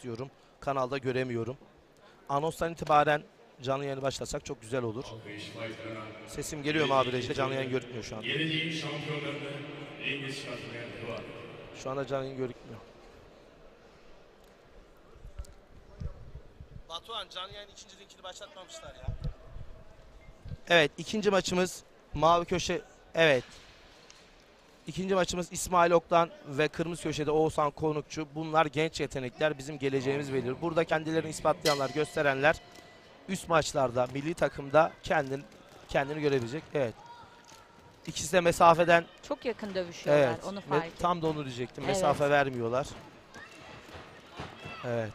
istiyorum. Kanalda göremiyorum. Anonstan itibaren canlı yayını başlasak çok güzel olur. Sesim geliyor mu abi rejide? Canlı yayın görünmüyor şu devam. Şu anda canlı yayın görünmüyor. Batuhan canlı yayın ikinci linkini başlatmamışlar ya. Evet ikinci maçımız mavi köşe evet. İkinci maçımız İsmail Oktan ve kırmızı köşede Oğuzhan Konukçu. Bunlar genç yetenekler bizim geleceğimiz belirli. Burada kendilerini ispatlayanlar, gösterenler üst maçlarda, milli takımda kendini, kendini görebilecek. Evet. İkisi de mesafeden Çok yakın dövüşüyorlar. Evet. Onu fark ettim. tam da onu diyecektim. Evet. Mesafe vermiyorlar. Evet.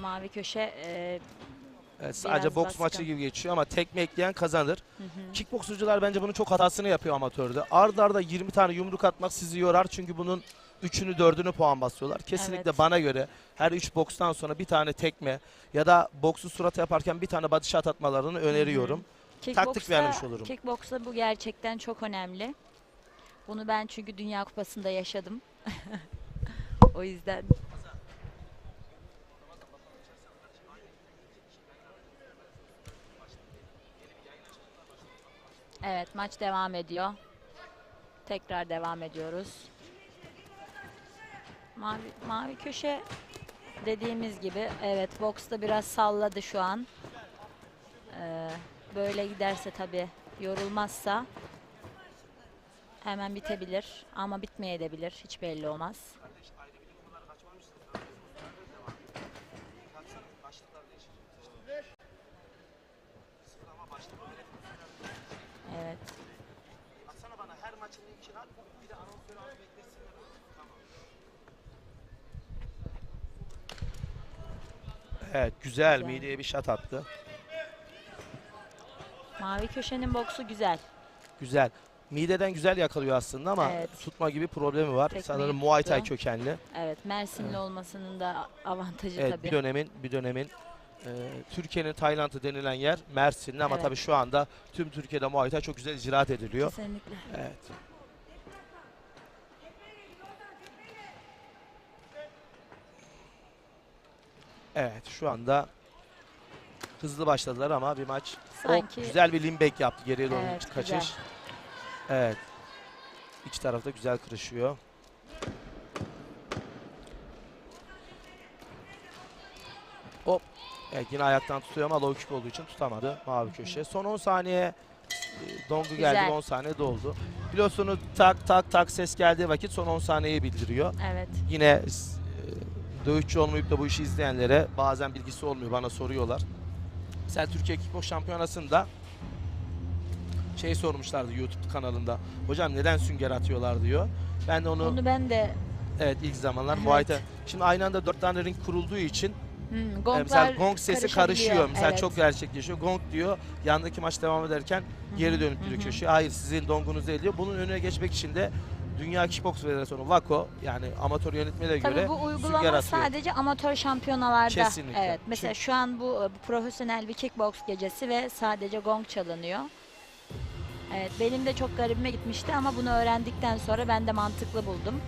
Mavi köşe e, evet sadece Biraz boks maçı gibi geçiyor ama tekme ekleyen kazanır. hı hı. Kickboksçular bence bunun çok hatasını yapıyor amatörde. Arda arda 20 tane yumruk atmak sizi yorar çünkü bunun 3'ünü 4'ünü puan basıyorlar. Kesinlikle Evet. bana göre her 3 bokstan sonra bir tane tekme ya da boksu surata yaparken bir tane body shot atmalarını öneriyorum. Taktik Kickbox'ta- vermiş olurum. Kickbox'ta bu gerçekten çok önemli. Bunu ben çünkü Dünya Kupası'nda yaşadım. o yüzden Evet maç devam ediyor. Tekrar devam ediyoruz. Mavi, mavi köşe dediğimiz gibi evet boksta biraz salladı şu an. Ee, böyle giderse tabii yorulmazsa hemen bitebilir ama bitmeyebilir. Hiç belli olmaz. Evet. Atsana bana her maçın linkini at. Bir de anonsörü al beklesinler. Evet güzel Güzel. mideye bir shot attı. Mavi köşenin boksu güzel. Güzel. Mideden güzel yakalıyor aslında ama Evet. tutma gibi problemi var. Tekmeyi Sanırım Muay Thai kökenli. Evet, Mersinli Evet. olmasının da avantajı Evet tabii. bir dönemin bir dönemin e, Türkiye'nin Tayland'ı denilen yer Mersinli ama Evet. tabii şu anda tüm Türkiye'de Muay Thai çok güzel icraat ediliyor. Kesinlikle. Evet. Evet şu anda hızlı başladılar ama bir maç Sanki o güzel bir limbek yaptı geriye doğru Evet, kaçış. güzel. Evet. İki tarafta güzel kırışıyor. Hop. Evet yine ayaktan tutuyor ama low kick olduğu için tutamadı mavi köşe. Son 10 saniye e, dongu geldi Güzel. 10 saniye doldu. Pilotunu tak tak tak ses geldiği vakit son 10 saniyeyi bildiriyor. evet. Yine dövüşçü olmayıp da bu işi izleyenlere bazen bilgisi olmuyor bana soruyorlar. Mesela Türkiye Kickbox Şampiyonası'nda şey sormuşlardı YouTube kanalında. Hocam neden sünger atıyorlar diyor. Ben de onu, Onu ben de evet ilk zamanlar Evet. Muay Thai. Şimdi aynı anda dört tane ring kurulduğu için hmm, e, gonglar mesela gong sesi karışıyor. Mesela Evet. çok gerçekleşiyor. Gong diyor. Yandaki maç devam ederken geri dönüp hı. köşeye. Hayır sizin dongunuz değil diyor. Bunun önüne geçmek için de Dünya Kickbox Federasyonu WAKO yani amatör yönetmeliğe Tabii göre bu uygulama sadece amatör şampiyonalarda. Kesinlikle. Evet. Mesela şu an bu, bu profesyonel bir kickbox gecesi ve sadece gong çalınıyor. Evet, benim de çok garibime gitmişti ama bunu öğrendikten sonra ben de mantıklı buldum.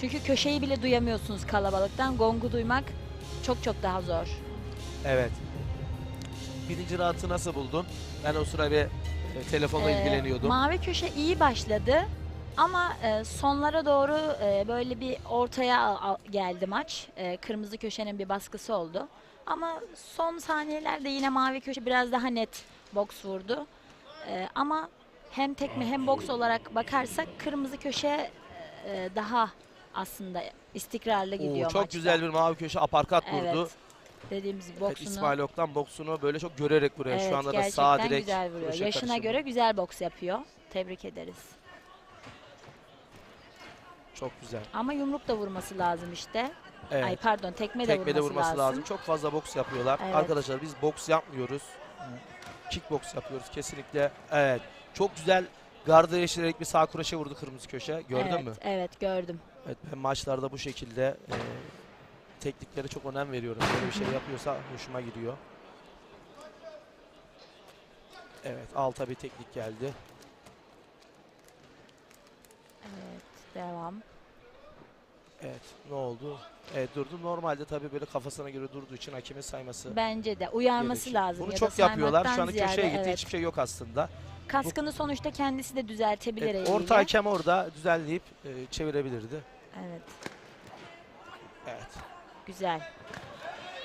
Çünkü köşeyi bile duyamıyorsunuz kalabalıktan. Gongu duymak çok çok daha zor. Evet. Birinci rahatı nasıl buldun? Ben o sıra bir e, telefonla Ee, ilgileniyordum. Mavi köşe iyi başladı ama e, sonlara doğru e, böyle bir ortaya geldi maç. E, kırmızı köşenin bir baskısı oldu. Ama son saniyelerde yine mavi köşe biraz daha net boks vurdu. E, ama hem tekme hem boks olarak bakarsak kırmızı köşe e, daha aslında istikrarlı Oo, gidiyor çok maçta. güzel bir mavi köşe aparkat vurdu. Evet. Dediğimiz Evet, boksunu İsmail Oktan boksunu böyle çok görerek vuruyor. Evet, Şu anda da sağ direkt güzel vuruyor. Yaşına karışımı. göre güzel boks yapıyor. Tebrik ederiz. Çok güzel. Ama yumruk da vurması lazım işte. Evet. Ay pardon tekme de Tekme de vurması, vurması lazım. lazım. Çok fazla boks yapıyorlar. Evet. Arkadaşlar biz boks yapmıyoruz. Kickboks yapıyoruz kesinlikle. Evet. Çok güzel garda yaşayarak bir sağ kroşe vurdu kırmızı köşe. Gördün evet, mü? Evet gördüm. Evet ben maçlarda bu şekilde e, tekniklere çok önem veriyorum. Böyle bir şey yapıyorsa hoşuma gidiyor. Evet alta bir teknik geldi. Evet devam. Evet ne oldu? Evet durdu. Normalde tabii böyle kafasına göre durduğu için hakemin sayması Bence de uyarması gerekiyor. lazım. Bunu ya çok yapıyorlar. Şu saymaktan anda köşeye ziyade, gitti. evet. Hiçbir şey yok aslında. Kaskını sonuçta kendisi de düzeltebilir Evet, eliyle. orta hakem orada düzenleyip e, çevirebilirdi. Evet Evet. güzel.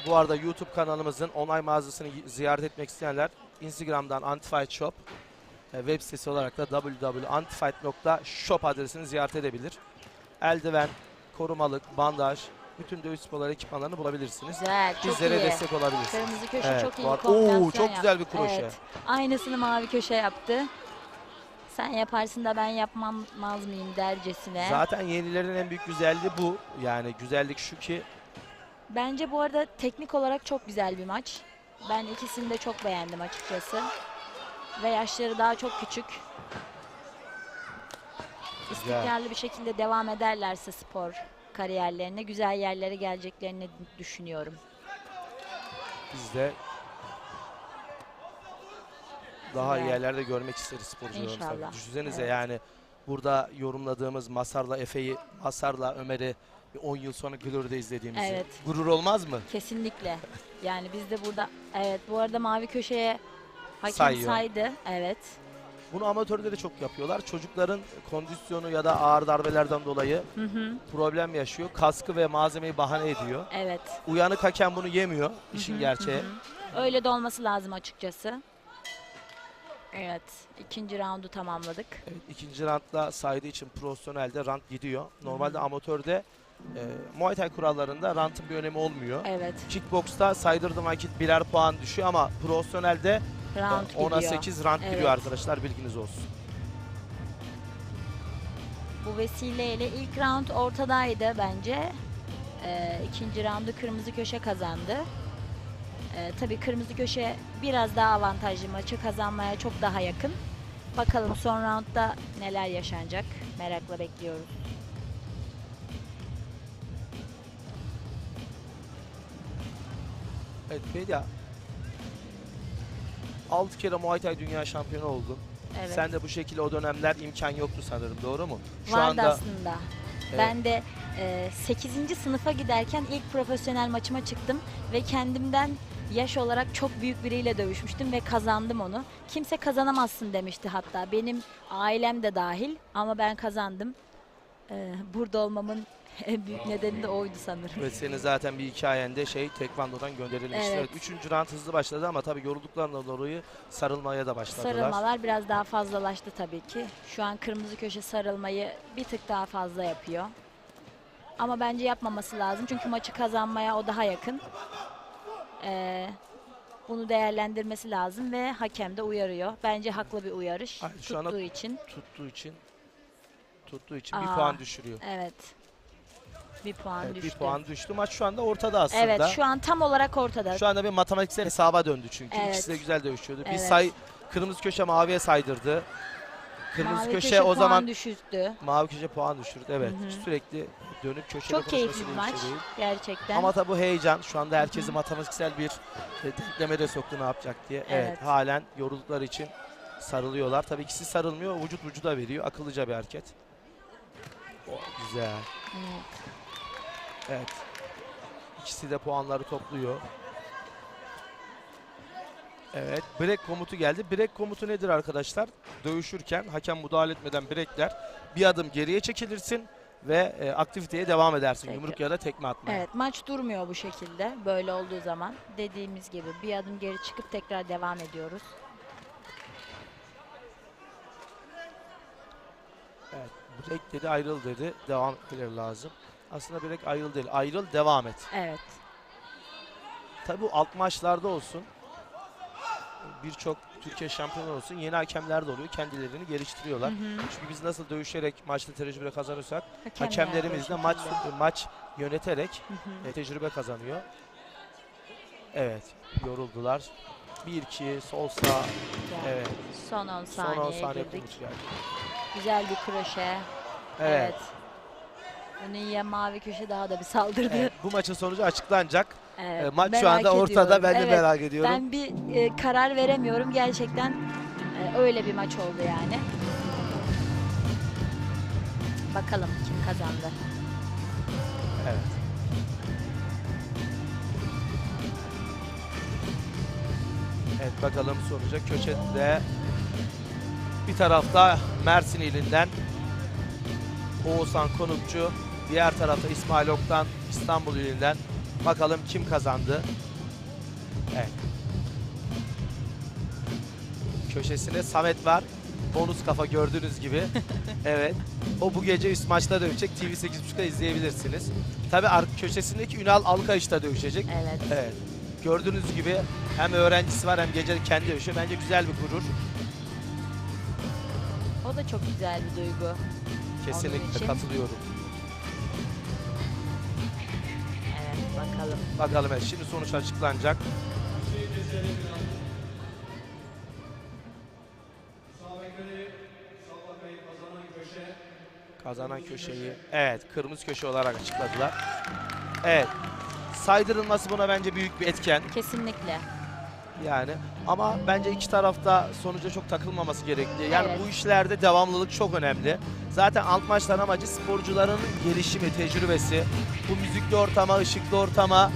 Bu arada YouTube kanalımızın online mağazasını ziyaret etmek isteyenler Instagram'dan Antifight Shop web sitesi olarak da www.antifight.shop adresini ziyaret edebilir. Eldiven, korumalık, bandaj, bütün dövüş sporları ekipmanlarını bulabilirsiniz. Güzel çok Bizlere iyi. destek olabilirsiniz. Kırmızı köşe Evet, çok iyi bu bir ar- kombinasyon Oo, çok güzel bir kroşe. Evet. Aynısını mavi köşe yaptı. Sen yaparsın da ben yapmaz mıyım dercesine. Zaten yenilerin en büyük güzelliği bu. Yani güzellik şu ki Bence bu arada teknik olarak çok güzel bir maç. Ben ikisini de çok beğendim açıkçası. Ve yaşları daha çok küçük. İstikrarlı bir şekilde devam ederlerse spor kariyerlerine güzel yerlere geleceklerini düşünüyorum. biz de daha iyi yerlerde görmek isteriz sporcularımızı. Düşünsenize Evet. yani burada yorumladığımız Masar'la Efe'yi, Masar'la Ömer'i bir 10 yıl sonra Glory'de izlediğimizi. Evet. Gurur olmaz mı? Kesinlikle. Yani biz de burada evet bu arada mavi köşeye hakem Sayıyor. saydı. Evet. Bunu amatörde de çok yapıyorlar. Çocukların kondisyonu ya da ağır darbelerden dolayı Hı hı. problem yaşıyor. Kaskı ve malzemeyi bahane ediyor. Evet. Uyanık hakem bunu yemiyor. işin Hı hı, gerçeği. hı hı. Öyle de olması lazım açıkçası. Evet. ikinci roundu tamamladık. Evet, ikinci roundda saydığı için profesyonelde round gidiyor. Normalde amatörde e, Muay Thai kurallarında round'ın bir önemi olmuyor. Evet. Kickbox'ta saydırdığım vakit birer puan düşüyor ama profesyonelde Round 10'a gidiyor. 8 round Evet. gidiyor arkadaşlar bilginiz olsun. Bu vesileyle ilk round ortadaydı bence. Ee, ikinci roundu kırmızı köşe kazandı. Ee, tabii kırmızı köşe biraz daha avantajlı maçı kazanmaya çok daha yakın. Bakalım son roundda neler yaşanacak merakla bekliyoruz. Evet Bedia 6 kere Muay Thai dünya şampiyonu oldun. Evet. Sen de bu şekilde o dönemler imkan yoktu sanırım doğru mu? Şu Vardı anda aslında. Evet. Ben de e, 8. sınıfa giderken ilk profesyonel maçıma çıktım ve kendimden yaş olarak çok büyük biriyle dövüşmüştüm ve kazandım onu. Kimse kazanamazsın demişti hatta. Benim ailem de dahil ama ben kazandım. E, burada olmamın en büyük nedeni de oydu sanırım. ve senin zaten bir hikayende şey tekvandodan gönderilmişti. Evet. Evet. Üçüncü round hızlı başladı ama tabii yorulduklarından dolayı sarılmaya da başladılar. Sarılmalar biraz daha fazlalaştı tabii ki. Şu an kırmızı köşe sarılmayı bir tık daha fazla yapıyor. Ama bence yapmaması lazım çünkü maçı kazanmaya o daha yakın. Ee, bunu değerlendirmesi lazım ve hakem de uyarıyor. Bence haklı bir uyarış Hayır, şu tuttuğu için. Tuttuğu için tuttuğu için bir Aa, puan düşürüyor. Evet. Bir puan Evet, düştü. bir puan düştü. Maç şu anda ortada aslında. Evet şu an tam olarak ortada. Şu anda bir matematiksel hesaba döndü çünkü. Evet. İkisi de güzel dövüşüyordu. Bir Evet. say kırmızı köşe maviye saydırdı. Kırmızı Mavi köşe, köşe o zaman düşürttü. mavi köşe puan düşürdü. Evet. Hı hı. Sürekli dönüp köşede Çok keyifli bir maç şey gerçekten. Ama tabii bu heyecan şu anda herkesi matematiksel bir e, denklemede soktu ne yapacak diye. Evet. Evet. halen yoruldukları için sarılıyorlar. Tabii ikisi sarılmıyor. Vücut vücuda veriyor. Akıllıca bir hareket. Oh, güzel. Evet. Evet. İkisi de puanları topluyor. Evet. Break komutu geldi. Break komutu nedir arkadaşlar? Dövüşürken hakem müdahale etmeden breakler. Bir adım geriye çekilirsin ve e, aktiviteye devam edersin. Peki. Yumruk ya da tekme atmaya. Evet maç durmuyor bu şekilde. Böyle olduğu zaman dediğimiz gibi bir adım geri çıkıp tekrar devam ediyoruz. Evet. Break dedi ayrıl dedi. Devam etmeleri lazım. Aslında break ayrıl değil. Ayrıl devam et. Evet. Tabi bu alt maçlarda olsun. Birçok Türkiye şampiyonu olsun. Yeni hakemler de oluyor. Kendilerini geliştiriyorlar. Hı hı. Çünkü biz nasıl dövüşerek maçta tecrübe kazanırsak Hakemler hakemlerimiz de maç şekilde. maç yöneterek Hı hı. e, tecrübe kazanıyor. Evet, yoruldular. 1-2 sol sağ. Güzel. Evet. Son 10 Son saniye 10 saniye girdik. Güzel bir kroşe. Evet. Evet. Onu mavi köşe daha da bir saldırdı. Evet, bu maçın sonucu açıklanacak. Evet, e, maç şu anda ediyorum. ortada ben de merak ediyorum. Ben bir e, karar veremiyorum gerçekten e, öyle bir maç oldu yani. Bakalım kim kazandı. Evet. Evet bakalım sonuca köşede bir tarafta Mersin ilinden Oğuzhan Konukçu diğer tarafta İsmail Oktan İstanbul ilinden. Bakalım kim kazandı? Evet. Köşesine Samet var. Bonus kafa gördüğünüz gibi. evet. O bu gece üst maçta dövecek. TV 8.30'da izleyebilirsiniz. Tabii arka köşesindeki Ünal Alkayış da dövüşecek. Evet. Evet. Gördüğünüz gibi hem öğrencisi var hem gece kendi dövüşüyor. Bence güzel bir gurur. O da çok güzel bir duygu. Kesinlikle katılıyorum. Bakalım. Bakalım evet, şimdi sonuç açıklanacak. Kazanan köşeyi evet kırmızı köşe olarak açıkladılar. Evet. Saydırılması buna bence büyük bir etken Kesinlikle. Yani. Ama bence iki tarafta sonuca çok takılmaması gerekli. Yani Evet. bu işlerde devamlılık çok önemli. Zaten alt maçların amacı sporcuların gelişimi, tecrübesi. Bu müzikli ortama, ışıklı ortama